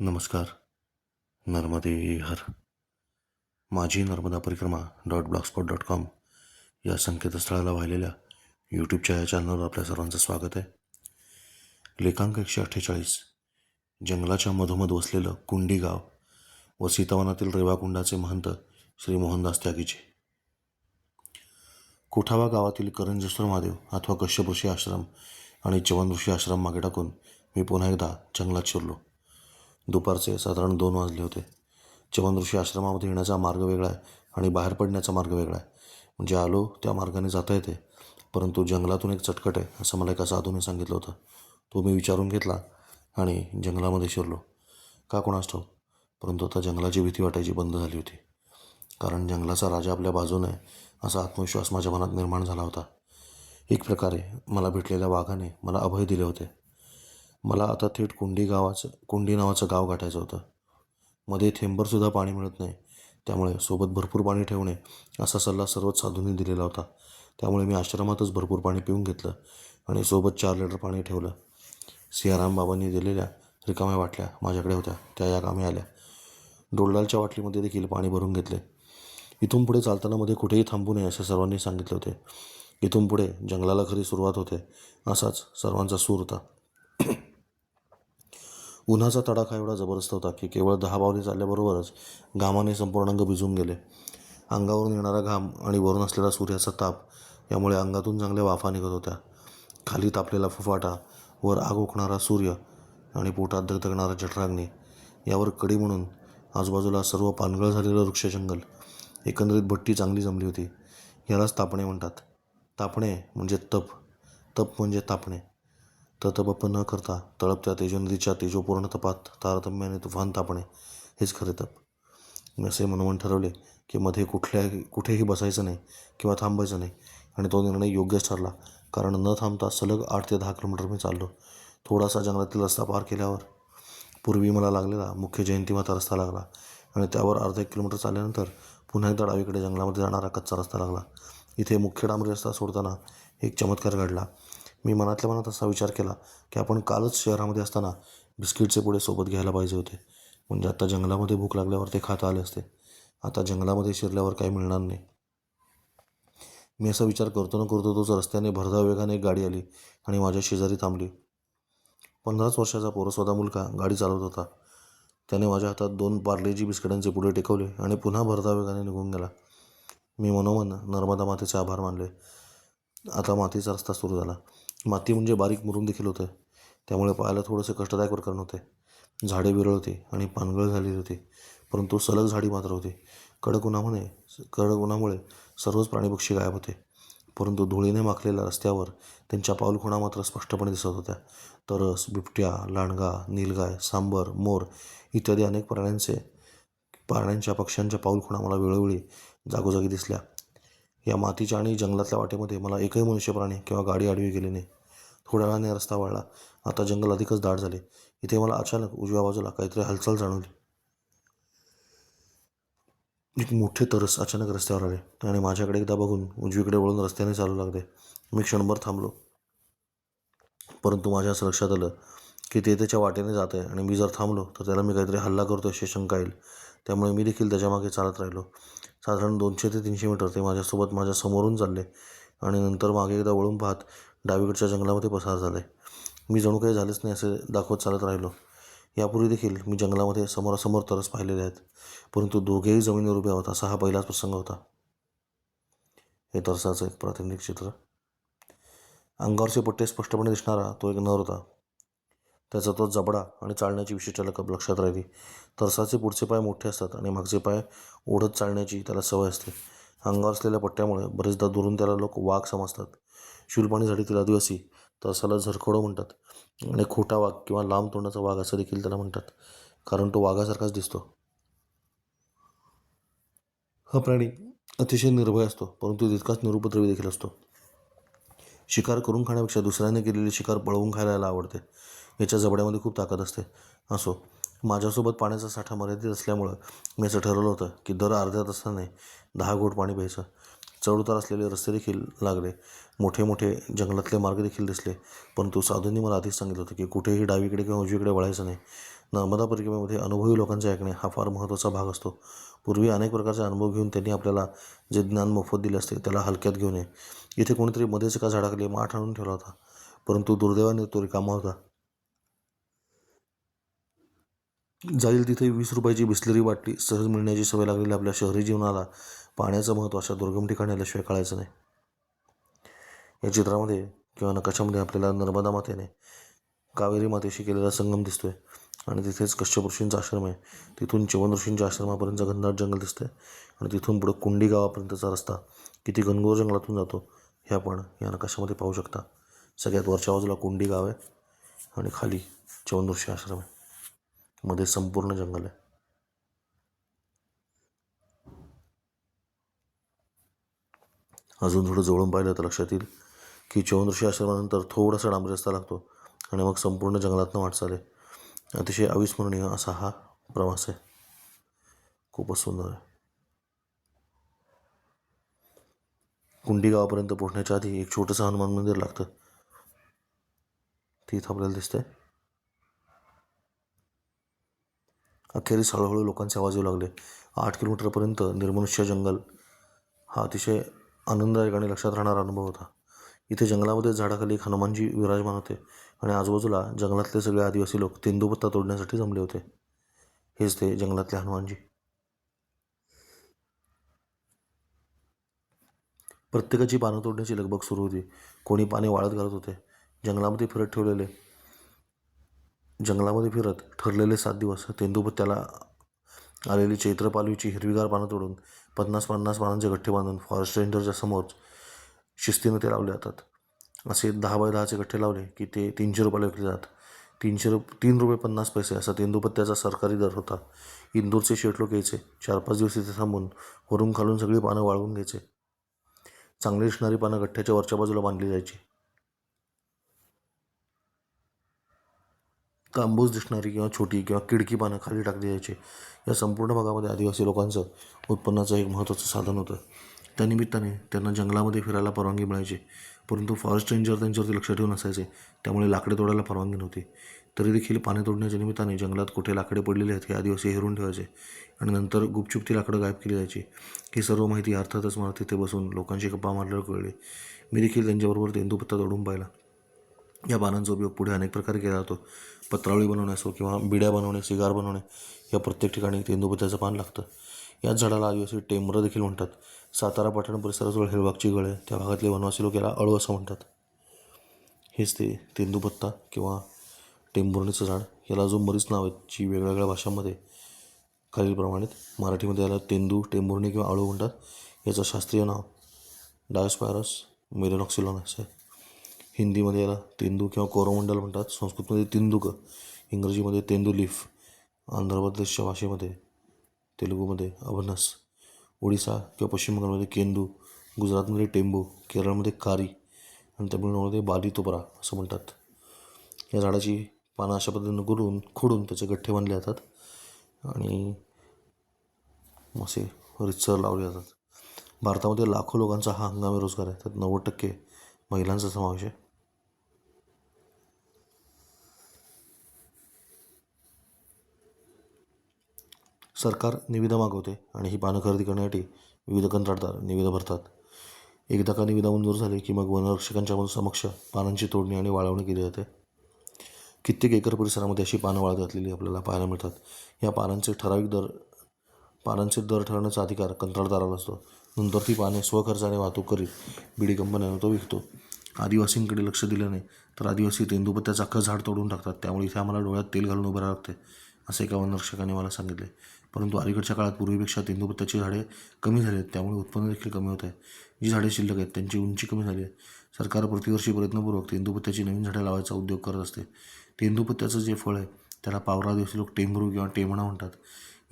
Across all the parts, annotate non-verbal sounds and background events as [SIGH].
नमस्कार. नर्मदे हर. माझी नर्मदा परिक्रमा डॉट ब्लॉगस्पॉट डॉट कॉम या संकेतस्थळाला वाहिलेल्या यूट्यूबच्या या चॅनलवर आपल्या सर्वांचं स्वागत आहे. लेखांक एकशे अठ्ठेचाळीस जंगलाच्या मधोमध वसलेलं कुंडी गाव व सीतावनातील रेवाकुंडाचे महंत श्री मोहनदास त्यागीचे. कोठावा गावातील करंजेश्वर महादेव अथवा कश्यप ऋषी आश्रम आणि चवन ऋषी आश्रम मागे टाकून मी पुन्हा एकदा जंगलात शिरलो. दुपारचे साधारण दोन वाजले होते. चवन ऋषी आश्रमामध्ये येण्याचा मार्ग वेगळा आहे आणि बाहेर पडण्याचा मार्ग वेगळा आहे. म्हणजे आलो त्या मार्गाने जाता येते. परंतु जंगलातून एक चटकट आहे असं मला एका साधूने सांगितलं होतं. तो मी विचारून घेतला आणि जंगलामध्ये शिरलो. का कोणास ठाऊक परंतु आता जंगलाची भीती वाटायची बंद झाली होती. कारण जंगलाचा राजा आपल्या बाजूने आहे असा आत्मविश्वास माझ्या मनात निर्माण झाला होता. एक प्रकारे मला भेटलेल्या वाघाने मला अभय दिले होते. मला आता थेट कुंडी गावाचं कुंडी नावाचं गाव गाठायचं होतं. मध्ये थेंबरसुद्धा पाणी मिळत नाही. त्यामुळे सोबत भरपूर पाणी ठेवणे असा सल्ला सर्वच साधूंनी दिलेला होता. त्यामुळे मी आश्रमातच भरपूर पाणी पिऊन घेतलं आणि सोबत चार लिटर पाणी ठेवलं. सियाराम बाबांनी दिलेल्या रिकाम्या वाटल्या माझ्याकडे होत्या. त्या या कामी आल्या. डोलडालच्या वाटलीमध्ये देखील पाणी भरून घेतले. इथून पुढे चालताना मध्ये कुठेही थांबू नये असे सर्वांनी सांगितले होते. इथून पुढे जंगलाला खरी सुरुवात होते असाच सर्वांचा सूर होता. उन्हाचा तडाखा एवढा जबरदस्त होता की केवळ दहा पावले चालल्याबरोबरच घामाने संपूर्ण अंग भिजून गेले. अंगावरून येणारा घाम आणि वरून असलेला सूर्याचा ताप यामुळे अंगातून चांगल्या वाफा निघत होत्या. खाली तापलेला फुफाटा वर आग ओकणारा सूर्य आणि पोटात धगधगणारा जठराग्नी यावर कडी म्हणून आजूबाजूला सर्व पानगळ झालेलं वृक्षजंगल एकंदरीत भट्टी चांगली जमली होती. यालाच तापणे म्हणतात. तापणे म्हणजे तप. तप म्हणजे तापणे. ततबप न करता तळपत्या तेजोनदीच्या तेजोपूर्ण तपात तारतम्याने तुफान तापणे हेच खरे तप. मी असे मनोमन ठरवले की मध्ये कुठल्याही कुठेही बसायचं नाही किंवा थांबायचं नाही आणि तो निर्णय योग्यच ठरला. कारण न थांबता सलग आठ ते दहा किलोमीटर मी चाललो. थोडासा जंगलातील रस्ता पार केल्यावर पूर्वी मला लागलेला मुख्य जयंती माता रस्ता लागला आणि त्यावर अर्धा एक किलोमीटर चालल्यानंतर पुन्हा एकदा डावीकडे जंगलामध्ये जाणारा कच्चा रस्ता लागला. इथे मुख्य डांबरी रस्ता सोडताना एक चमत्कार घडला. मी मनातल्या मनात असा विचार केला की आपण कालच शहरामध्ये असताना बिस्किटचे पुढे सोबत घ्यायला पाहिजे होते. म्हणजे आता जंगलामध्ये भूक लागल्यावर ते खाता आले असते. आता जंगलामध्ये शिरल्यावर काही मिळणार नाही. मी असा विचार करतो न करतो तोच रस्त्याने भरधाव वेगाने एक गाडी आली आणि माझ्या शेजारी थांबली. पंधराच वर्षाचा पोरसवादा मुलगा गाडी चालवत होता. त्याने माझ्या हातात दोन पार्लेजी बिस्किटांचे पुढे टेकवले आणि पुन्हा भरधाव वेगाने निघून गेला. मी मनोमन नर्मदा मातेचे आभार मानले. आता मातीचा रस्ता सुरू झाला. माती म्हणजे बारीक मुरून देखील होतं. त्यामुळे पाहायला थोडंसं कष्टदायक प्रकरण होते. झाडे विरळ होती आणि पानगळ झालेली होती. परंतु सलग झाडी मात्र होती. कडक उन्हामुळे कडक उन्हामुळे सर्वच प्राणीपक्षी गायब होते. परंतु धुळीने माखलेल्या रस्त्यावर त्यांच्या पाऊलखुणा मात्र स्पष्टपणे दिसत होत्या. तरस बिबट्या लांडगा नीलगाय सांबर मोर इत्यादी अनेक प्राण्यांचे प्राण्यांच्या पक्ष्यांच्या पाऊलखुणा मला वेळोवेळी जागोजागी दिसल्या. या मातीच्या आणि जंगलातल्या वाटेमध्ये मला एकही मनुष्य प्राणी किंवा गाडी आडवी गेली नाही. थोड्या वेळाने रस्ता वाढला. आता जंगल अधिकच दाट झाले. इथे मला अचानक उजव्या बाजूला काहीतरी हालचाल जाणवली. एक मोठे तरस अचानक रस्त्यावर आले आणि माझ्याकडे एकदा बघून उजवीकडे वळून रस्त्याने चालू लागले. मी क्षणभर थांबलो. परंतु माझ्या असं लक्षात आलं की ते त्याच्या वाटेने जात आहे आणि मी जर थांबलो तर त्याला मी काहीतरी हल्ला करतो अशी शंका येईल. त्यामुळे मी देखील त्याच्यामागे चालत राहिलो. साधारण दोनशे ते तीनशे मीटर ते माझ्यासोबत माझ्या समोरून चालले आणि नंतर मागे एकदा वळून पाहत डावीकडच्या जंगलामध्ये पसार झाले. मी जणू काही झालेच नाही असे दाखवत चालत राहिलो. यापूर्वी देखील मी जंगलामध्ये समोरासमोर तरस पाहिलेले आहेत परंतु दोघेही जमिनीवर उभे आहोत असा हा पहिलाच प्रसंग होता. हे तरसाचं एक प्रातिनिधिक चित्र. अंगावरचे पट्टे स्पष्टपणे दिसणारा तो एक नर होता. त्याचा तो जबडा आणि चालण्याची विशिष्ट लकब लक्षात राहिली तरसाचे पुढचे पाय मोठे असतात आणि मागचे पाय ओढत चालण्याची त्याला सवय असते. अंगावर असलेल्या पट्ट्यामुळे बरेचदा दुरून त्याला लोक वाघ समजतात. शूलपाणी झाडीतील आदिवासी तरसाला झरखोडं म्हणतात. आणि खोटा वाघ किंवा लांब तोंडाचा वाघ असं देखील त्याला म्हणतात. कारण तो वाघासारखाच दिसतो. हा प्राणी अतिशय निर्भय असतो परंतु तितकाच निरुपद्रवी देखील असतो. शिकार करून खाण्यापेक्षा दुसऱ्याने केलेली शिकार पळवून खायला आवडते. याच्या जबड्यामध्ये खूप ताकद असते. असो माझ्यासोबत पाण्याचा साठा मर्यादित असल्यामुळं मी असं ठरवलं होतं की दर अर्ध्या तासाने दहा घोट पाणी प्यायचं. चढउतार असलेले रस्ते देखील लागले. मोठे मोठे जंगलातले मार्ग देखील दिसले. परंतु साधूंनी मला आधीच सांगितलं होतं की कुठेही डावीकडे किंवा उजवीकडे वळायचं नाही. नर्मदा परिक्रमेमध्ये अनुभवी लोकांचे ऐकणे हा फार महत्त्वाचा भाग असतो. पूर्वी अनेक प्रकारचे अनुभव घेऊन त्यांनी आपल्याला जे ज्ञान मोफत दिले असते त्याला हलक्यात घेऊ नये इथे कोणीतरी मध्येच एका झाडाखाली माठ आणून ठेवला होता. परंतु दुर्दैवाने तो रिकामा होता. जाईल तिथे वीस रुपयाची बिस्लरी बाटली सहज मिळण्याची सवय लागलेली आपल्या शहरी जीवनाला. पाण्याचं महत्त्व अशा दुर्गम ठिकाणी आल्याशिवाय कळायचं नाही. या चित्रामध्ये किंवा नकाशामध्ये आपल्याला नर्मदा मातेने कावेरी मातेशी केलेला संगम दिसतोय. आणि तिथेच कश्यप ऋषींचा आश्रम आहे. तिथून चिवन ऋषींच्या आश्रमापर्यंत घनदाट जंगल दिसतंय. आणि तिथून पुढं कुंडी गावापर्यंतचा रस्ता. किती घनघोर जंगलातून जातो हे आपण या नकाशामध्ये पाहू शकता. सगळ्यात वरच्या बाजूला कुंडी गाव आहे. आणि खाली चिवन ऋषी आश्रम आहे. मध्ये संपूर्ण जंगल आहे. अजून थोडं जवळून पाहिलं तर लक्षात येईल की चौंदृशी आश्रमानंतर थोडासा डांबरी रस्ता लागतो आणि मग संपूर्ण जंगलातनं वाटचाल आहे. अतिशय अविस्मरणीय असा हा प्रवास आहे. खूपच सुंदर आहे. कुंडी गावापर्यंत पोहोचण्याच्या आधी एक छोटंसं हनुमान मंदिर लागतं. तिथं आपल्याला दिसतंय. अखेरीस हळूहळू लोकांचे आवाज येऊ लागले. आठ किलोमीटरपर्यंत निर्मनुष्य जंगल हा अतिशय आनंददायक आणि लक्षात राहणारा अनुभव होता. इथे जंगलामध्ये झाडाखाली एक हनुमानजी विराजमान होते आणि आजूबाजूला जंगलातले सगळे आदिवासी लोक तेंदूपत्ता तोडण्यासाठी जमले होते. हेच ते जंगलातले हनुमानजी. प्रत्येकाची पानं तोडण्याची लगबग सुरू होती. कोणी पाने वाळत घालत होते. जंगलामध्ये फिरत ठेवलेले जंगलामध्ये फिरत ठरलेले सात दिवस तेंदूपत्त्याला आलेली चैत्रपालवीची हिरवीगार पानं तोडून पन्नास पन्नास पानांचे गठ्ठे बांधून फॉरेस्ट रेंजरच्या समोर शिस्तीनं ते लावले जातात. असे दहा बाय दहाचे गठ्ठे लावले की ते तीनशे रुपयाला विकले जातात तीनशे रुप तीन रुपये पन्नास पैसे असा तेंदूपत्त्याचा सरकारी दर होता. इंदूरचे शेट लोक यायचे. चार पाच दिवस इथे थांबून वरून खालून सगळी पानं वाळवून घ्यायचे. चांगली दिसणारी पानं गठ्ठ्याच्या वरच्या बाजूला बांधली जायची. तांबूस दिसणारी किंवा छोटी किंवा किडकी पानं खाली टाकली जायची. या संपूर्ण भागामध्ये आदिवासी लोकांचं उत्पन्नाचं एक महत्त्वाचं साधन होतं. त्यानिमित्ताने त्यांना जंगलामध्ये फिरायला परवानगी मिळायची. परंतु फॉरेस्ट रेंजर त्यांच्यावरती लक्ष ठेवून असायचे. त्यामुळे लाकडे तोडायला परवानगी नव्हती. तरी देखील पाने तोडण्याच्या निमित्ताने जंगलात कुठे लाकडे पडलेले आहेत हे आदिवासी हेरून ठेवायचे आणि नंतर गुपचूप ती लाकडं गायब केली जायची. ही सर्व माहिती अर्थातच मला तिथे बसून लोकांशी गप्पा मारल्यावर कळली. मी देखील त्यांच्याबरोबर तेंदूपत्ता तोडून पाहिला. या पानांचा उपयोग पुढे अनेक प्रकारे केला जातो. पत्रावळी बनवणे असो किंवा बिड्या बनवणे सिगार बनवणे या प्रत्येक ठिकाणी तेंदुपत्याचं पान लागतं. याच झाडाला आदिवासी टेंबरं देखील म्हणतात. सातारा पाटण परिसराजवळ हेळबागची गळ आहे त्या भागातले वनवासी लोक याला अळू असं म्हणतात. हेच ते तेंदुपत्ता किंवा टेंबुर्णीचं झाड. याला अजून बरीच नाव आहेत जी वेगवेगळ्या भाषांमध्ये खालीलप्रमाणे मराठीमध्ये याला तेंदू टेंबुर्णी किंवा अळू म्हणतात. याचं शास्त्रीय नाव डायोस्पायरस असं आहे. हिंदीमध्ये याला तेंदू किंवा कोरोमंडल म्हणतात संस्कृतमध्ये तेंदुक इंग्रजीमध्ये तेंदुलीफ आंध्र प्रदेशच्या भाषेमध्ये तेलुगूमध्ये अभनस ओडिसा किंवा पश्चिम बंगालमध्ये केंदू गुजरातमध्ये टेंबू केरळमध्ये कारी आणि तमिळनाडूमध्ये बाली तोपरा असं म्हणतात. या झाडाची पानं अशा पद्धतीनं गुडून खोडून त्याचे गठ्ठे बांधले जातात आणि असे रितसर लावले जातात. भारतामध्ये लाखो लोकांचा हा हंगामी रोजगार आहे. त्यात नव्वद टक्के महिलांचा समावेश आहे. सरकार निविदा मागवते आणि ही पानं खरेदी करण्यासाठी विविध कंत्राटदार निविदा भरतात. एकदा का निविदा मंजूर झाली की मग वनरक्षकांच्या समक्ष पानांची तोडणी आणि वाळवणी केली जाते. कित्येक एकर परिसरामध्ये अशी पानं वाळत घातलेली आपल्याला पाहायला मिळतात. या पानांचे ठराविक दर पानांचे दर ठरवण्याचा अधिकार कंत्राटदाराला असतो. नंतर ती पाने स्वखर्चाने वाहतूक करीत बिडी कंपन्यांना तो विकतो. आदिवासींकडे लक्ष दिलं नाही तर आदिवासी तेंदुपत्त्याचा अख्खं झाड तोडून टाकतात. त्यामुळे इथे आम्हाला डोळ्यात तेल घालून उभं लागते असे एका वनरक्षकाने मला सांगितले. परंतु अलीकडच्या काळात पूर्वीपेक्षा तेंदुपत्ताची झाडे कमी झाली आहेत त्यामुळे उत्पन्न देखील कमी होत आहे. जी झाडे शिल्लक आहेत त्यांची उंची कमी झाली आहे. सरकार प्रतिवर्षी प्रयत्नपूर्वक तेंदुपत्त्याची नवीन झाडे लावायचा उद्योग करत असते. तेंदुपत्त्याचं जे फळ आहे त्याला पावरा दिवशी लोक टेंबरू किंवा टेमणा म्हणतात.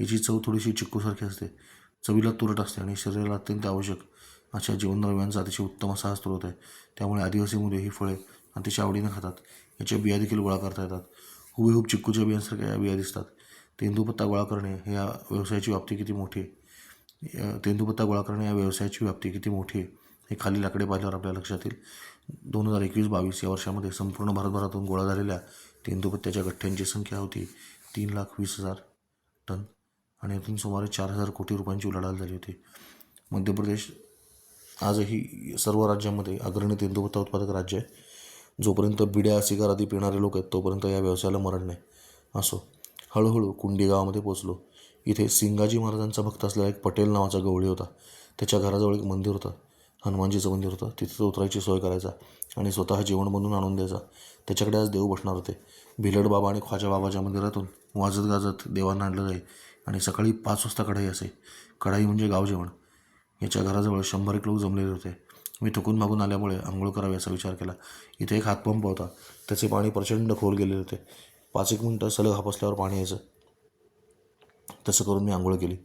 याची चव थोडीशी चिक्कूसारखी असते. चवीला तुरट असते आणि शरीराला अत्यंत आवश्यक अशा जीवनद्रव्यांचा अतिशय उत्तम असा स्रोत आहे. त्यामुळे आदिवासी मुले ही फळे अतिशय आवडीनं खातात. याच्या बिया देखील गोळा करता येतात. हुबेहूब चिक्कूच्या बियांसारख्या या बिया दिसतात. तेंदूपत्ता गोळा करणे या व्यवसायाची व्याप्ती किती मोठी आहे? तेंदूपत्ता गोळा करणे या व्यवसायाची व्याप्ती किती मोठी आहे? हे खाली लाकडे पाहिल्यावर आपल्या लक्षात येईल. दोन हजार एकवीस बावीस या वर्षामध्ये संपूर्ण भारतभरातून गोळा झालेल्या तेंदूपत्त्याच्या गठ्ठ्यांची संख्या होती तीन लाख वीस हजार टन आणि यातून सुमारे चार हजार कोटी रुपयांची उलाढाल झाली होती. मध्य प्रदेश आजही सर्व राज्यांमध्ये अग्रणी तेंदूपत्ता उत्पादक राज्य आहे. जोपर्यंत बिड्या सिगार आदी पिणारे लोक आहेत तोपर्यंत या व्यवसायाला मरण नाही. असो. हळूहळू कुंडी गावामध्ये पोचलो. इथे सिंगाजी महाराजांचा भक्त असलेला एक पटेल नावाचा गवळी होता. त्याच्या घराजवळ एक मंदिर होतं. हनुमानजीचं मंदिर होतं. तिथे तो उतरायची सोय करायचा आणि स्वतः जेवण बनवून आणून द्यायचा. त्याच्याकडे आज देव बसणार होते. भिलड बाबा आणि ख्वाजा बाबाच्या मंदिरातून वाजत गाजत देवांना आणलं जाई आणि सकाळी पाच वाजता कढाई असे. कढाई म्हणजे गाव जेवण. याच्या घराजवळ शंभर एक लोक जमलेले होते. मी थकून मागून आल्यामुळे आंघोळ करावी असा विचार केला. इथे एक हातपंप होता. त्याचे पाणी प्रचंड खोल गेलेले होते. पाच एक मिनटं सलग हापसल्यावर पाणी यायचं. तसं करून मी आंघोळ केली.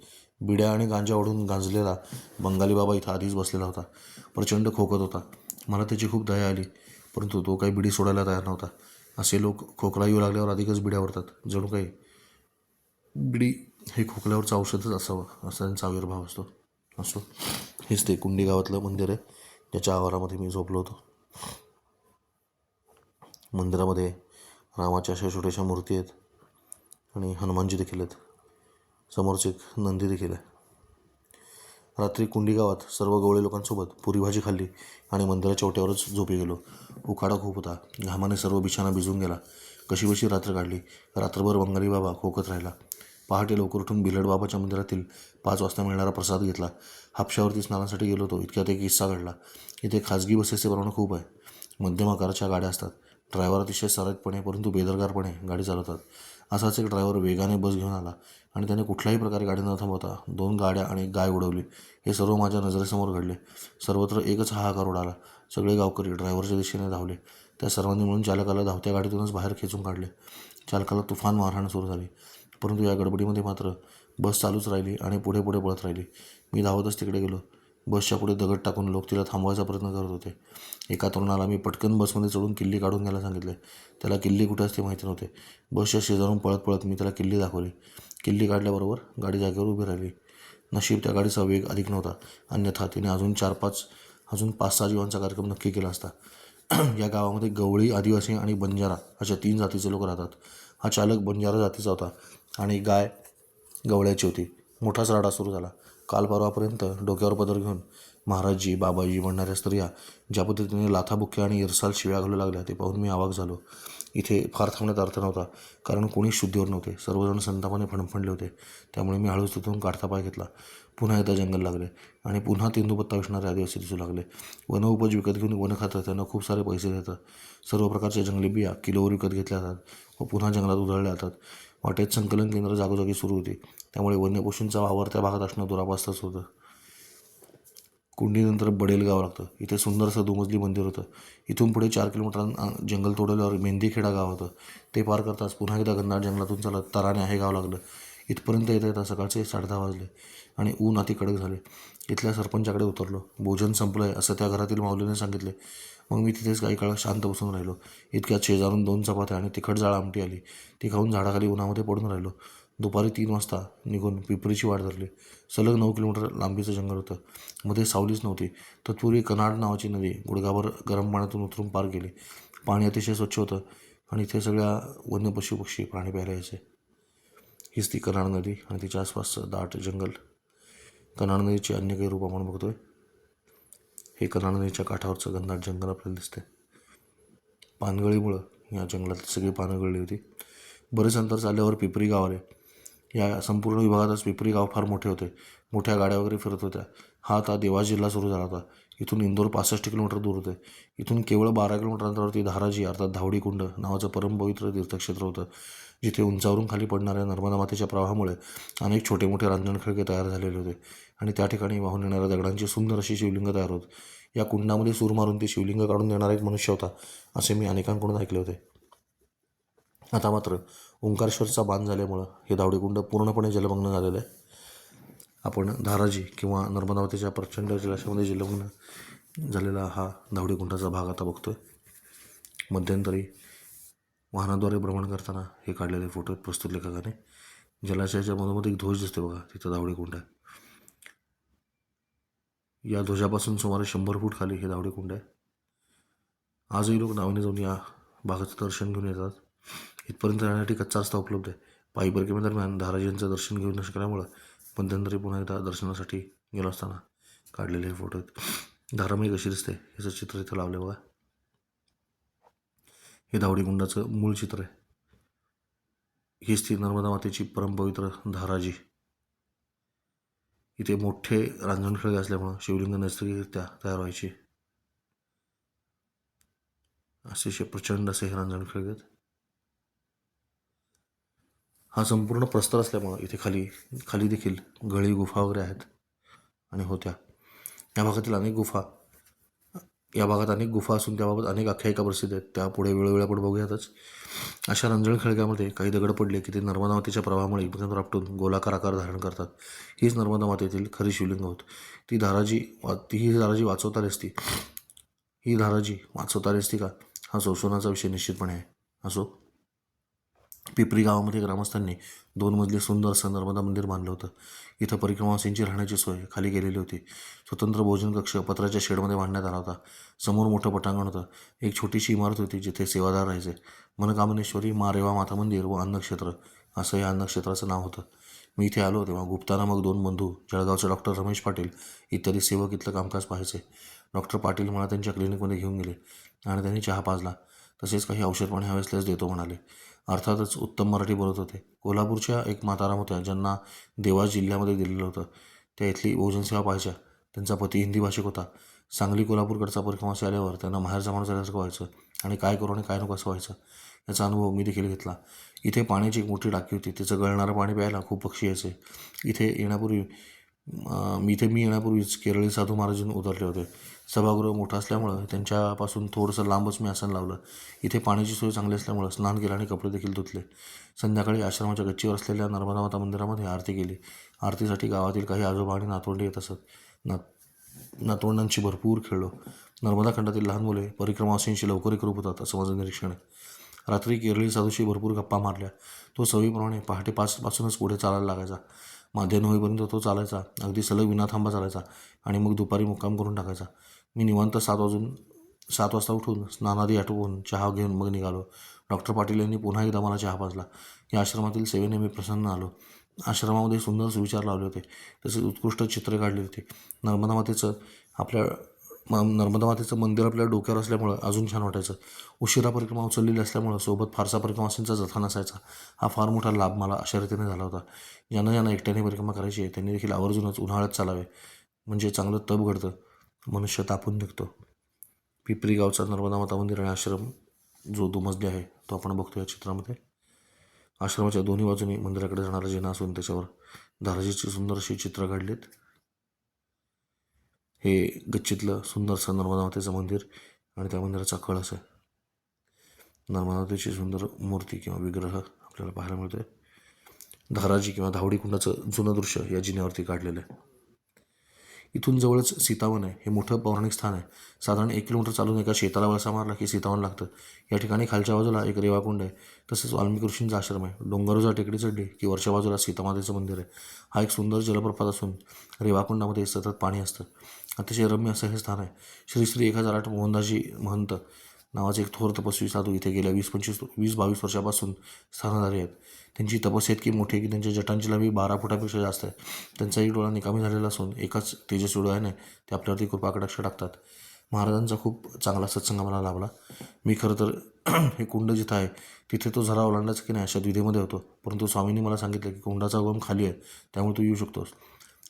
बिड्या आणि गांजा ओढून गांजलेला बंगाली बाबा इथं आधीच बसलेला होता. प्रचंड खोकत होता. मला त्याची खूप दया आली परंतु तो काही बिडी सोडायला तयार नव्हता. असे लोक खोकला येऊ लागल्यावर अधिकच बिड्या ओढतात. जणू काही बिडी हे खोकल्यावरचं औषधच असावं असा त्यांचा आविर्भाव असतो. असो. हेच ते कुंडी गावातलं मंदिर आहे. ज्याच्या आवारामध्ये मी झोपलो होतो. मंदिरामध्ये रामाच्या अशा छोट्याशा मूर्ती आहेत. आणि हनुमानजी देखील आहेत. समोरच एक नंदी देखील आहे. रात्री कुंडी गावात सर्व गवळे लोकांसोबत पुरी भाजी खाल्ली आणि मंदिराच्या ओट्यावरच झोपी गेलो. उखाडा खूप होता. घामाने सर्व बिछाना भिजून गेला. कशी बशी रात्र काढली. रात्रभर बंगाली बाबा खोकत राहिला. पहाटे लवकर उठून बिलड बाबाच्या मंदिरातील पाच वाजता मिळणारा प्रसाद घेतला. हापशावरती स्नानासाठी गेलो होतो. इतक्यात एक किस्सा घडला. इथे खाजगी बसेसचे प्रमाण खूप आहे. मध्यम आकाराच्या गाड्या असतात. ड्रायव्हर अतिशय सरळपणे परंतु बेदरकारपणे गाडी चालवतात. असाच एक ड्रायव्हर वेगाने बस घेऊन आला आणि त्याने कुठल्याही प्रकारे गाडी न थांबवता दोन गाड्या आणि एक गाय उडवली. हे सर्व माझ्या नजरेसमोर घडले. सर्वत्र एकच हाहाकार उडाला. सगळे गावकरी ड्रायव्हरच्या दिशेने धावले. त्या सर्वांनी मिळून चालकाला धावत्या गाडीतूनच बाहेर खेचून काढले. चालकाला तुफान मारहाण सुरू झाली. परंतु या गडबडीमध्ये मात्र बस चालूच राहिली आणि पुढे पुढे पळत राहिली. मी धावतच तिकडे गेलो. बसच्या पुढे दगड टाकून लोक तिला थांबवायचा प्रयत्न करत होते. एका तरुणाला मी पटकन बसमध्ये चढून किल्ली काढून घ्यायला सांगितले. त्याला किल्ली कुठे असते माहिती नव्हते. बसच्या शेजारून पळत पळत मी त्याला किल्ली दाखवली. किल्ली काढल्याबरोबर गाडी जागेवर उभी राहिली. नशीब त्या गाडीचा वेग अधिक नव्हता. अन्यथा तिने अजून चार पाच अजून पाच सहा जीवांचा कार्यक्रम नक्की केला असता. [CLEARS THROAT] या गावामध्ये गवळी आदिवासी आणि बंजारा अशा तीन जातीचे लोक राहतात. हा चालक बंजारा जातीचा होता आणि गाय गवळ्याची होती. मोठाच राडा सुरू झाला. काल परवापर्यंत डोक्यावर पदर घेऊन महाराजजी बाबाजी म्हणणाऱ्या स्त्रिया ज्या पद्धतीने लाथाबुक्के आणि इरसाल शिव्या घालू लागल्या ते पाहून मी आवाक झालो. इथे फार थांबण्यात अर्थ नव्हता कारण कोणी शुद्धीवर नव्हते. सर्वजण संतापाने फणफणले होते. त्यामुळे मी हळूच तिथून काढता पाय घेतला. पुन्हा एकदा जंगल लागले आणि पुन्हा तेंदूपत्ता विसणारे आदिवासी दिसू लागले. वनउपज विकत घेऊन वन खातं त्यांना खूप सारे पैसे देतात. सर्व प्रकारच्या जंगली बिया किलोवर विकत घेतल्या जातात व पुन्हा जंगलात उधळल्या जातात. वाटेत संकलन केंद्र जागोजागी सुरू होती. त्यामुळे वन्यपशूंचा वावर त्या भागात असणं दुरापास्तच होतं. कुंडीनंतर बडेल गाव लागतं. इथे सुंदरसं दुमजली मंदिर होतं. इथून पुढे चार किलोमीटर जंगल तोडल्यावर मेंदीखेडा गाव होतं. ते पार करताच पुन्हा एकदा गंधार जंगलातून चालत तराने हे गाव लागलं. इथपर्यंत येता येता सकाळचे साडेदहा वाजले आणि ऊन अति कडक झाले. इथल्या सरपंचाकडे उतरलो. भोजन संपलं आहे असं त्या घरातील माऊलीने सांगितले. मग मी तिथेच काही काळ शांत बसून राहिलो. इतक्यात शेजारून दोन चपात्या आणि तिखट जाळ आमटी आली. ती खाऊन झाडाखाली उन्हामध्ये पडून राहिलो. दुपारी तीन वाजता निघून पिपरीची वाट धरली. सलग नऊ किलोमीटर लांबीचं जंगल होतं. मध्ये सावलीच नव्हती. तत्पूर्वी कनाड नावाची नदी गुडघाभर गरम पाण्यातून उतरून पार गेली पाणी अतिशय स्वच्छ होतं आणि इथे सगळ्या वन्य पशु पक्षी प्राणी प्यायला यायचे. हीच ती कनाड नदी आणि तिच्या आसपासचं दाट जंगल. कनाड नदीचे अन्य काही रूप आपण बघतोय. हे कनाड नदीच्या काठावरचं घनदाट जंगल आपल्याला दिसते. पानगळीमुळं या जंगलात सगळी पानं गळली होती. बरेच अंतर चालल्यावर पिपरी गाव आले या संपूर्ण विभागातच पिपरी गाव फार मोठे होते. मोठ्या गाड्या वगैरे फिरत होत्या. हा आता देवास जिल्हा सुरू झाला होता. इथून इंदोर पासष्ट किलोमीटर दूर होते. इथून केवळ बारा किलोमीटर अंतरावरती धाराजी अर्थात धावडीकुंड नावाचं परमपवित्र तीर्थक्षेत्र होतं. जिथे उंचावरून खाली पडणाऱ्या नर्मदा मातेच्या प्रवाहामुळे अनेक छोटे मोठे रांजणखळगे तयार झालेले होते. आणि त्या ठिकाणी वाहून येणाऱ्या दगडांची सुंदर अशी शिवलिंग तयार होत. या कुंडामध्ये सूर मारून ते शिवलिंग काढून देणारा एक मनुष्य होता असे मी अनेकांकडून ऐकले होते. आता मात्र ओंकारेश्वरचा बांध झाल्यामुळं हे धावडीकुंड पूर्णपणे जलमग्न झालेलं आहे. आपण धाराजी किंवा नर्मदावतीच्या प्रचंड जलाशयामध्ये जलमग्न झालेला हा धावडीकुंडाचा भाग आता बघतोय. मध्यंतरी वाहनाद्वारे भ्रमण करताना हे काढलेले फोटो आहेत प्रस्तुत लेखकाने. जलाशयाच्या मधोमध एक ध्वज दिसते बघा तिथं धावडीकुंड आहे. या ध्वजापासून सुमारे शंभर फूट खाली हे धावडीकुंड आहे. आजही लोक नावाने जाऊन या भागाचं दर्शन घेऊन येतात. इथपर्यंत जाण्यासाठी कच्चा रस्ता उपलब्ध आहे. पायी परिक्रमेदरम्यान धाराजींचं दर्शन घेऊ न शकल्यामुळं मध्यंतरी पुन्हा एकदा दर्शनासाठी गेलो असताना काढलेले हे फोटो आहेत. धारामाई कशी दिसते याचं चित्र इथं लावले बघा. हे धावडीगुंडाचं मूळ चित्र आहे. हीच ती नर्मदा मातेची परमपवित्र धाराजी. इथे मोठे रांजणखळगे असल्यामुळं शिवलिंग नैसर्गिकरित्या तयार व्हायची. अतिशय प्रचंड असे हे रांजणखळगे आहेत. हा संपूर्ण प्रस्तर असल्यामुळं इथे खाली खाली देखील गळी गुफा वगैरे आहेत आणि होत्या. या भागातील अनेक गुफा या भागात अनेक गुफा असून त्याबाबत अनेक आख्यायिका प्रसिद्ध आहेत. त्या पुढे वेळोवेळी आपण बघूयातच. अशा रंजण खळग्यामध्ये काही दगड पडले की ते नर्मदा मातेच्या प्रवाहामुळे एकमेकांवर आपटून गोलाकार आकार धारण करतात. हीच नर्मदा मातेतील खरी शिवलिंग होत. ती धाराजी वा ती ही धाराजी वाचवता असती. ही धाराजी वाचवता असती का? हा संशोधनाचा विषय निश्चितपणे आहे. असो. पिपरी गावामध्ये ग्रामस्थांनी दोन मजली सुंदर असं नर्मदा मंदिर बांधलं होतं. इथं परिक्रमावासींची राहण्याची सोय खाली केलेली होती. स्वतंत्र भोजन कक्ष पत्राच्या शेडमध्ये बांधण्यात आला होता. समोर मोठं पटांगण होतं. एक छोटीशी इमारत होती जिथे सेवादार राहायचे. मनकामनेश्वरी मारेवा माता मंदिर व अन्नक्षेत्र असं या अन्नक्षेत्राचं नाव होतं. मी इथे आलो तेव्हा गुप्ताना मग दोन बंधू जळगावचे डॉक्टर रमेश पाटील इत्यादी सेवक इथलं कामकाज पाहायचे. डॉक्टर पाटील मला त्यांच्या क्लिनिकमध्ये घेऊन गेले आणि त्यांनी चहा पाजला. तसेच काही औषध पाणी हवे असल्यास देतो म्हणाले. अर्थातच उत्तम मराठी बोलत होते. कोल्हापूरच्या एक म्हातारा होत्या ज्यांना देवास जिल्ह्यामध्ये दिलेलं होतं. त्या इथली भोजनसेवा पाहायच्या. त्यांचा पती हिंदी भाषिक होता. सांगली कोल्हापूरकडचा परिक्रमाशी आल्यावर त्यांना बाहेरचा माणूस झाल्यासारखं व्हायचं आणि काय करू आणि काय नको असं व्हायचं. याचा अनुभव मी देखील घेतला. इथे पाण्याची एक मोठी टाकी होती. तिचं गळणारं पाणी प्यायला खूप पक्षी यायचे. इथे येण्यापूर्वी मी इथे मी येण्यापूर्वीच केरळी साधू महाराजांनी उतरले होते. सभागृह मोठं असल्यामुळं त्यांच्यापासून थोडंसं लांबच मी आसन लावलं. इथे पाण्याची सोय चांगली असल्यामुळं स्नान केलं आणि कपडे देखील धुतले. संध्याकाळी आश्रमाच्या गच्चीवर असलेल्या नर्मदा माता मंदिरामध्ये आरती केली. आरतीसाठी गावातील काही आजोबा आणि नातवंडे येत असत. नात नातवंडांशी भरपूर खेळलो. नर्मदा खंडातील लहान मुले परिक्रमावासींशी लवकर एकरूप होतात असं माझं निरीक्षण आहे. रात्री केरळी साधूशी भरपूर गप्पा मारल्या. तो सवयीप्रमाणे पहाटे पाचपासूनच पुढे चालायला लागायचा. माध्यान्ह होईपर्यंत तो चालायचा. अगदी सलग विना थांबा चालायचा. आणि मग दुपारी मुक्काम करून टाकायचा. मी निवांत सात वाजून सात वाजता उठून स्नानादी आटवून चहा घेऊन मग निघालो. डॉक्टर पाटील यांनी पुन्हा एकदा मला चहा पाजला. या आश्रमातील सेवेने मी प्रसन्न आलो आश्रमामध्ये सुंदर सुविचार लावले होते. तसेच उत्कृष्ट चित्रे काढली होती. नर्मदा मातेचं आपल्या म- नर्मदा मातेचं मंदिर आपल्या डोक्यावर असल्यामुळं अजून छान वाटायचं. उशिरा परिक्रमा उचललेली असल्यामुळं सोबत फारसा परिक्रमासींचा जथा नसायचा. हा फार मोठा लाभ मला अशा रीतीने झाला होता. ज्यांना ज्यांना एकट्याने परिक्रमा करायची आहे त्यांनी देखील आवर्जूनच उन्हाळ्यात चालावे. म्हणजे चांगलं तप घडतं मनुष्य तापून निघतो. पिपरी गावचा नर्मदा माता मंदिर आणि आश्रम जो दुमजली आहे तो आपण बघतो या चित्रामध्ये. आश्रमाच्या दोन्ही बाजूनी मंदिराकडे जाणारा जिना असून त्याच्यावर धाराजीची सुंदर अशी चित्र काढलीत. हे गच्चीतलं सुंदरसं नर्मदा मंदिर आणि त्या मंदिराचा कळस आहे. नर्मदावतीची सुंदर मूर्ती किंवा विग्रह आपल्याला पाहायला मिळतोय. धाराजी किंवा धावडी कुंडाचं जुनं दृश्य या जिन्यावरती काढलेलं आहे. इथून जवळच सीतावन आहे. हे मोठं पौराणिक स्थान आहे. साधारण एक किलोमीटर चालून एका शेताला वळसा मारला की सीतावन लागतं. या ठिकाणी खालच्या बाजूला एक रेवाकुंड आहे. तसंच वाल्मिकी ऋषींचा आश्रम आहे. डोंगरोजा टेकडी चढली की वरच्या बाजूला सीतामातेचं मंदिर आहे. हा एक सुंदर जलप्रपात असून रेवाकुंडामध्ये सतत पाणी असतं. अतिशय रम्य असं हे स्थान आहे. श्री श्री एक हजार आठ मोहनदासजी महंत नावाचे एक थोर तपस्वी साधू इथे गेल्या वीस पंचवीस वीस बावीस वर्षापासून स्थानधारी आहेत. त्यांची तपस्या इतकी मोठी आहे की त्यांच्या जटांची लांबी बारा फुटापेक्षा जास्त आहे. त्यांचाही डोळा निकामी झालेला असून एकाच तेजस्वी डोळ्याने ते आपल्यावरती कृपाकटाक्ष टाकतात. महाराजांचा खूप चांगला सत्संग मला लाभला. मी खरं तर [CLEARS THROAT] हे कुंड जिथं आहे तिथे तो झरा ओलांडायचा की नाही अशा द्विधेमध्ये होतो. परंतु स्वामींनी मला सांगितलं की कुंडाचा उगम खाली आहे त्यामुळे तू येऊ शकतोस.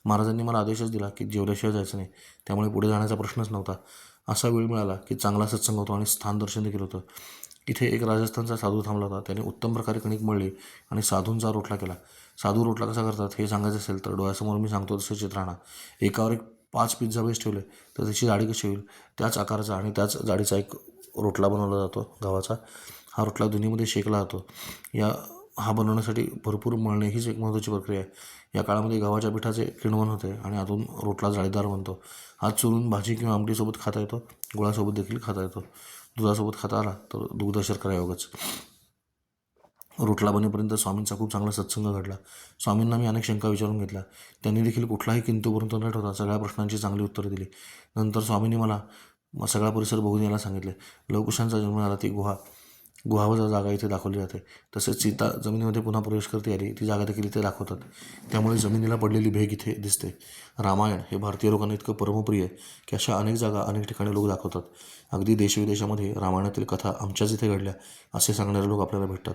महाराजांनी मला आदेशच दिला की जेवल्याशिवाय जायचं नाही. त्यामुळे पुढे जाण्याचा प्रश्नच नव्हता. असा वेळ मिळाला की चांगला सत्संग होतो आणि स्थान दर्शन देखील होतं. इथे एक राजस्थानचा साधू थांबला होता. त्याने उत्तम प्रकारे कणिक मळली आणि साधूंचा रोटला केला. साधू रोटला कसा करतात हे सांगायचं असेल तर डोळ्यासमोर मी सांगतो तसं चित्र एकावर एक पाच पिझ्झा बेस ठेवले तर त्याची जाडी कशी होईल? त्याच आकाराचा आणि त्याच जाडीचा एक रोटला बनवला जातो गव्हाचा हा रोटला दुनियेमध्ये शेकला जातो. या हा बनवण्यासाठी भरपूर मळणे हीच एक महत्त्वाची प्रक्रिया आहे. या काळामध्ये गव्हाच्या पिठाचे किणवण होते आणि आतून रोटला जाळीदार बनतो. हात चुरून भाजी किंवा आमटीसोबत खाता येतो गुळासोबत देखील खाता येतो. दुधासोबत खाता आला तर दुग्ध शर्करा योगच. रोटला बनेपर्यंत स्वामींचा खूप चांगला सत्संग घडला. स्वामींना मी अनेक शंका विचारून घेतल्या. त्यांनी देखील कुठलाही किंतूपर्यंत न ठेवता सगळ्या प्रश्नांची चांगली उत्तरं दिली. नंतर स्वामींनी मला सगळा परिसर बघून यायला सांगितले. लवकुशांचा जन्म झाला ती गुहा. गुहावर जागा इथे दाखवली जाते. तसेच चिता जमिनीमध्ये पुन्हा प्रवेश करते आली ती जागा देखील इथे दाखवतात. त्यामुळे जमिनीला पडलेली भेग इथे दिसते. रामायण हे भारतीय लोकांना इतकं परमप्रिय की अशा अनेक जागा अनेक ठिकाणी लोक दाखवतात. अगदी देशविदेशामध्ये रामायणातील कथा आमच्याच इथे घडल्या असे सांगणारे लोक आपल्याला भेटतात.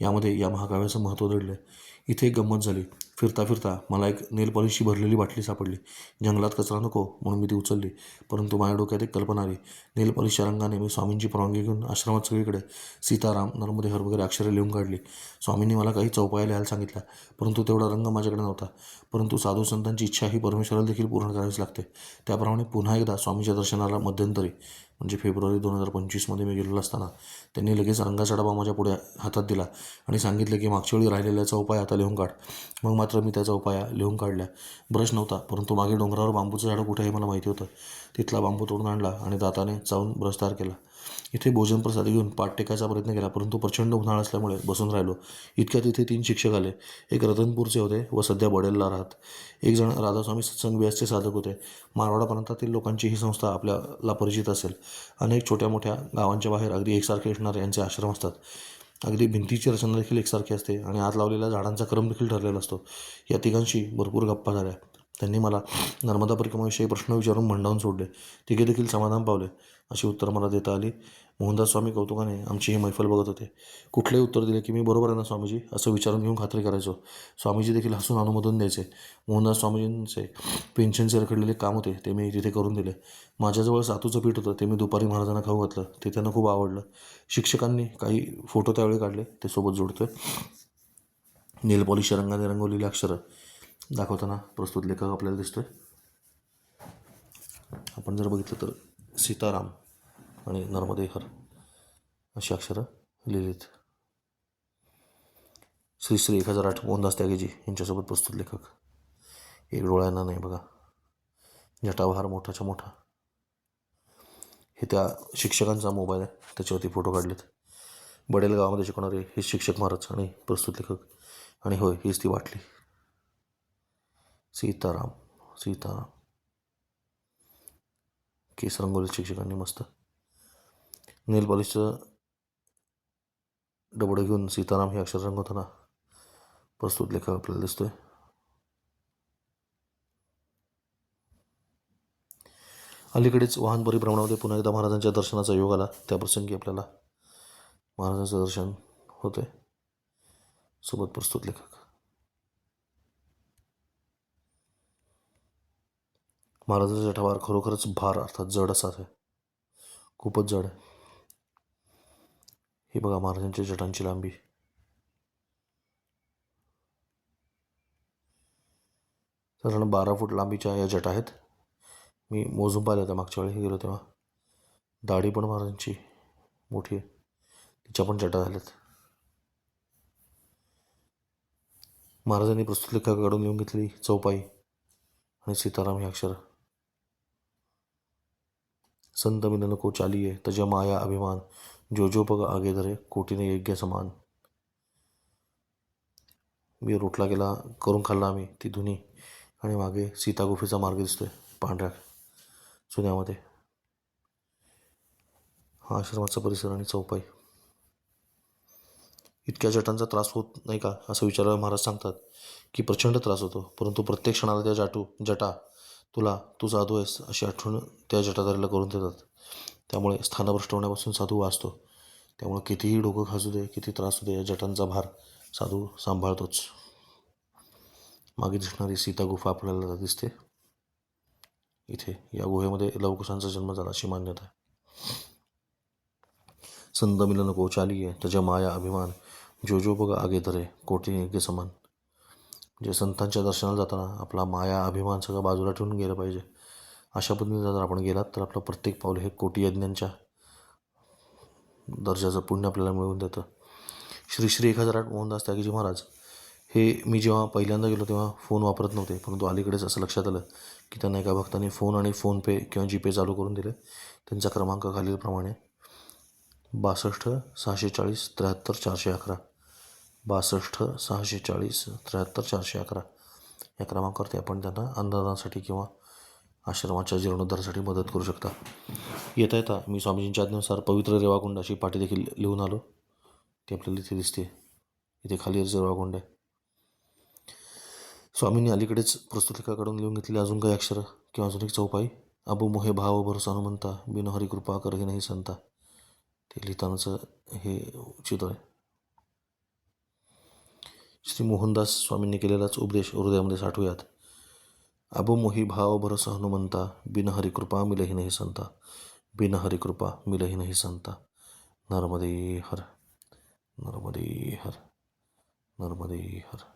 यामध्ये या महाकाव्याचं महत्त्व दडलं आहे इथे एक गंमत झाली. फिरता फिरता मला एक नेलपॉलिशची भरलेली बाटली सापडली. जंगलात कचरा नको म्हणून मी ती उचलली. परंतु माझ्या डोक्यात एक कल्पना आली. नेलपॉलिशच्या रंगाने मी स्वामींची परवानगी घेऊन आश्रमात सगळीकडे सीताराम नर्मदे हर वगैरे अक्षरे लिहून काढली. स्वामींनी मला काही चौपाया लिहायला सांगितला परंतु तेवढा रंग माझ्याकडे नव्हता. परंतु साधू संतांची इच्छा ही परमेश्वराला देखील पूर्ण करावीच लागते. त्याप्रमाणे पुन्हा एकदा स्वामीच्या दर्शनाला मध्यंतरी म्हणजे फेब्रुवारी दोन हजार पंचवीसमध्ये मी गेलेलो असताना त्यांनी लगेच रंगाचा डबा माझ्या पुढे हातात दिला आणि सांगितलं की मागच्या वेळी राहिलेल्याचा उपाय आता लिहून काढ. मग मात्र मी त्याचा उपाय लिहून काढल्या ब्रश नव्हता परंतु मागे डोंगरावर बांबूचं झाडं कुठे आहे मला माहिती होतं. तिथला बांबू तोडून आणला आणि दाताने चावून ब्रश तयार केला. इथे भोजन प्रसाद घेऊन पाठ टेकायचा प्रयत्न केला परंतु प्रचंड उन्हाळा असल्यामुळे बसून राहिलो. इतक्यात इथे तीन शिक्षक आले. एक रतनपूरचे होते व सध्या बडेलला राहत. एक जण राधास्वामी सत्संग व्यासचे साधक होते. मारवाडा प्रांतातील लोकांची ही संस्था आपल्याला परिचित असेल. अनेक छोट्या मोठ्या गावांच्या बाहेर अगदी एकसारखे असणारे यांचे आश्रम असतात. अगदी भिंतीची रचना देखील एकसारखी असते आणि आत लावलेल्या झाडांचा क्रम देखील ठरलेला असतो. या तिघांशी भरपूर गप्पा झाल्या. त्यांनी मला नर्मदा परिक्रमाविषयी प्रश्न विचारून मंडावून सोडले. तिघे देखील समाधान पावले. अशी उत्तर मला देता आली. मोहनदास स्वामी कौतुकाने आमची ही मैफल बघत होते. कुठलेही उत्तर दिले की मी बरोबर आहे ना स्वामीजी? असं विचारून घेऊन खात्री करायचो. स्वामीजी देखील हसून अनुमोदन द्यायचे. मोहनदास स्वामीजींचे पेन्शनचे रखडलेले काम होते ते मी तिथे करून दिले. माझ्याजवळ सातूचं पीठ होतं ते मी दुपारी महाराजांना खाऊ घातलं. ते त्यांना खूप आवडलं. शिक्षकांनी काही फोटो त्यावेळी काढले ते सोबत जोडतोय. नील रंगाने रंगवलेली अक्षरं. दाखवताना प्रस्तुत लेखक आपल्याला दिसतोय. आपण जर बघितलं तर सीताराम आणि नर्मदेहर अशी अक्षरं लिहिलीत. श्री श्री एक हजार आठ मोहनदास त्यागेजी यांच्यासोबत प्रस्तुत लेखक. एक डोळ्यांना नाही बघा. जटाभार मोठाच्या मोठा. हे त्या शिक्षकांचा मोबाईल आहे. त्याच्यावरती फोटो काढलेत. बडेल गावामध्ये शिकवणारे हे शिक्षक महाराज आणि प्रस्तुत लेखक. आणि होय हीच ती वाटली. सीताराम सीताराम. केस रंगवले शिक्षकांनी मस्त नेल पॉलिशचं डबडं घेऊन सीताराम हे अक्षर रंगवताना प्रस्तुत लेखक आपल्याला दिसतोय. अलीकडेच वाहन परिभ्रमणामध्ये पुन्हा एकदा महाराजांच्या दर्शनाचा योग आला. त्या प्रसंगी आपल्याला महाराजांचं दर्शन होते सोबत प्रस्तुत लेखक. महाराजाचा जटाभार खरोखरच भार अर्थात जड असा आहे. खूपच जड आहे. हे बघा महाराजांच्या जटांची लांबी. साधारण बारा फूट लांबीच्या या जटा आहेत. मी मोजून पाहिल्या होत्या मागच्या वेळी गेलो तेव्हा. दाढी पण महाराजांची मोठी आहे. तिच्या पण जटा झाल्यात. महाराजांनी प्रस्तुत काढून लिहून घेतली चौपाई आणि सीताराम हे अक्षर. संत मिलन को चालिए तज माया अभिमान जो जो बघ आगे धरे कोटीने यज्ञ समान। मी रोटला गेला करून खाल्ला आम्ही ती धुनी आणि मागे सीता गुफेचा मार्ग दिसतोय पांढऱ्या सुन्यामध्ये हा आश्रमाचा परिसर आणि चौपाई. इतक्या जटांचा त्रास होत नाही का असं विचारायला महाराज सांगतात की प्रचंड त्रास होतो परंतु प्रत्येक क्षणाला त्या जाटू जटा तुला तू साधू आहेस अशी आठवण त्या जटाधारीला करून देतात. त्यामुळे स्थानभ्रष्ट होण्यापासून साधू वाचतो. त्यामुळे कितीही डोकं खाजू दे किती त्रास होऊ दे या जटांचा भार साधू सांभाळतोच. मागे दिसणारी सीता गुफा आपल्याला दिसते. इथे या गुहेमध्ये लवकुशांचा जन्म झाला अशी मान्यता आहे. संत मिलन को चालिये त्याच्या माया अभिमान जो जो बघा आगे धरे कोटी यज्ञ समान. म्हणजे संतांच्या दर्शनाला जाताना आपला माया अभिमान सगळं बाजूला ठेवून गेलं पाहिजे. अशा पद्धतीने जर आपण गेलात तर आपलं प्रत्येक पाऊल हे कोटी यज्ञांच्या दर्जाचं पुण्य आपल्याला मिळवून देतं. श्री श्री एक हजार आठ मोहनदास त्यागीजी महाराज हे मी जेव्हा पहिल्यांदा गेलो तेव्हा फोन वापरत नव्हते परंतु अलीकडेच असं लक्षात आलं की त्यांना एका भक्ताने फोन आणि फोनपे किंवा जीपे चालू करून दिले. त्यांचा क्रमांक खालीलप्रमाणे बासष्ट सहाशे चाळीस त्र्याहत्तर चारशे अकरा. बासष्ट सहाशे चाळीस त्र्याहत्तर चारशे अकरा. या क्रमांकावरती आपण त्यांना अन्नदानासाठी किंवा आश्रमाच्या जीर्णोद्धारासाठी मदत करू शकता. येता येता मी स्वामीजींच्या आज्ञेनुसार पवित्र रेवाकुंडाची पाठी देखील लिहून आलो. ती आपल्याला इथे दिसते. इथे खाली रेवाकुंड आहे स्वामींनी अलीकडेच प्रस्तुतिकाकडून लिहून घेतलेली अजून काही अक्षरं किंवा अजून एक चौपाई. अबू मोहे भाव भरोसा हनुमंता बिनहरी कृपा करही नाही संता. ते लिहितानाचं हे चित्र आहे श्री मोहनदास स्वामींनी केलेलाच उपदेश हृदयामध्ये साठवूयात अबो मोही भाव भरस हनुमंता बिनहरी कृपा मिलही नाही संता. बिनहरी कृपा मिलही नाही संता. नर्मदे हर नर्मदे हर नर्मदे हर.